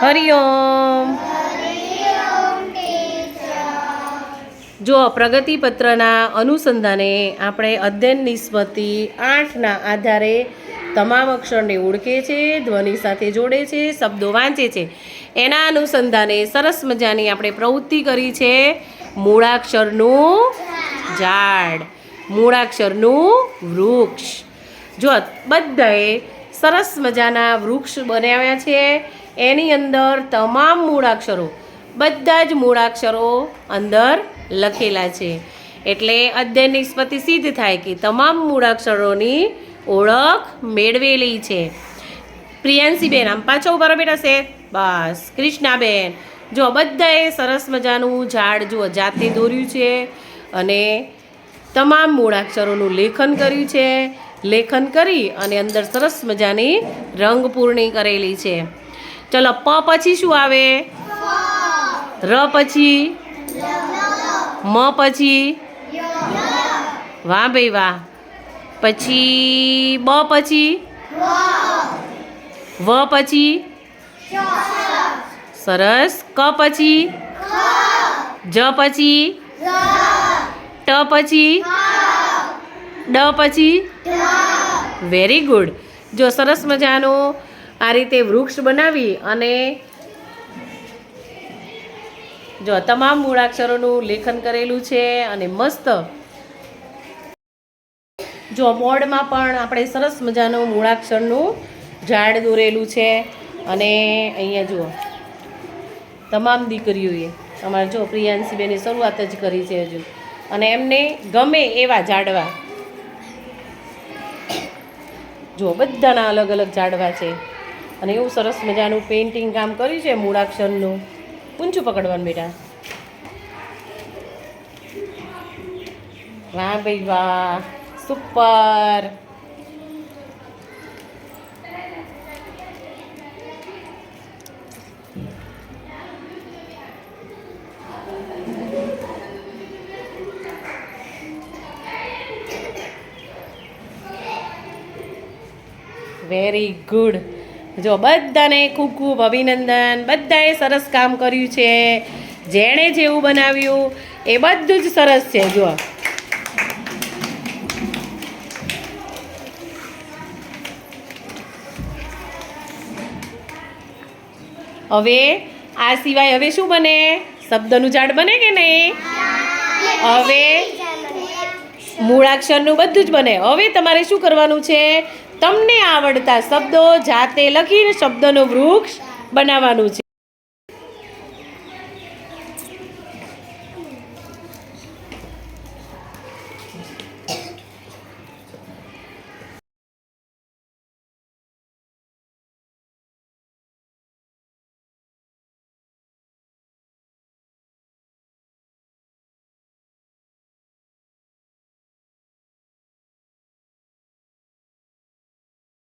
હરિઓમ જો પ્રગતિપત્રના અનુસંધાને આપણે અધ્યયન નિસ્બતી આઠના આધારે તમામ અક્ષરને ઓળખે છે, ધ્વનિ સાથે જોડે છે, શબ્દો વાંચે છે. એના અનુસંધાને સરસ મજાની આપણે પ્રવૃત્તિ કરી છે, મૂળાક્ષરનું ઝાડ, મૂળાક્ષરનું વૃક્ષ. જો બધાએ સરસ મજાના વૃક્ષ બનાવ્યા છે, એની અંદર તમામ મૂળાક્ષરો, બધા જ મૂળાક્ષરો અંદર લખેલા છે. એટલે અધ્યયન નિષ્પત્તિ સિદ્ધ થાય કે તમામ મૂળાક્ષરોની ઓળખ મેળવેલી છે. પ્રિયાંશીબેન, આમ પાછો ઊભા બેટા છે બસ, કૃષ્ણાબેન. જો બધાએ સરસ મજાનું ઝાડ જુઓ જાતે દોર્યું છે અને તમામ મૂળાક્ષરોનું લેખન કર્યું છે. લેખન કરી અને અંદર સરસ મજાની રંગપૂર્ણી કરેલી છે. ચલો, પ પછી શું આવે? ર પછી? મ પછી? વાહ ભાઈ વાહ. પછી બ પછી? વ પછી? સરસ. ક પછી? જ પછી? ટ પછી? ડ પછી? વેરી ગુડ જો સરસ મજાનું આ રીતે વૃક્ષ બનાવી અને જો તમામ મૂળાક્ષરોનું લેખન કરેલું છે અને મસ્ત. જો બોર્ડમાં પણ આપણે સરસ મજાનું મૂળાક્ષરનું ઝાડ દોરેલું છે અને અહીંયા જુઓ. તમામ દીકરીઓએ, અમારે જો પ્રિયાંશીબેની શરૂઆત જ કરી છે હજુ. અને એમને ગમે એવા ઝાડવા. જો બધાના અલગ અલગ ઝાડવા છે. અને એવું સરસ મજાનું પેઇન્ટિંગ કામ કર્યું છે મૂળાક્ષરનું. ઊંચું પકડવાનું બેટા. વાહ ભાઈ વાહ સુપર વેરી ગુડ જો બધાને ખૂબ ખૂબ અભિનંદન. બધાએ સરસ કામ કર્યું છે. જેણે જેવું બનાવ્યું એ બધું જ સરસ છે જો હવે આ સિવાય હવે શું બને? શબ્દનું ઝાડ બને કે નહીં? હવે મૂળાક્ષરનું બધું જ બને. હવે તમારે શું કરવાનું છે? તમને આવડતા શબ્દો જાતે લખીને શબ્દનું વૃક્ષ બનાવવાનું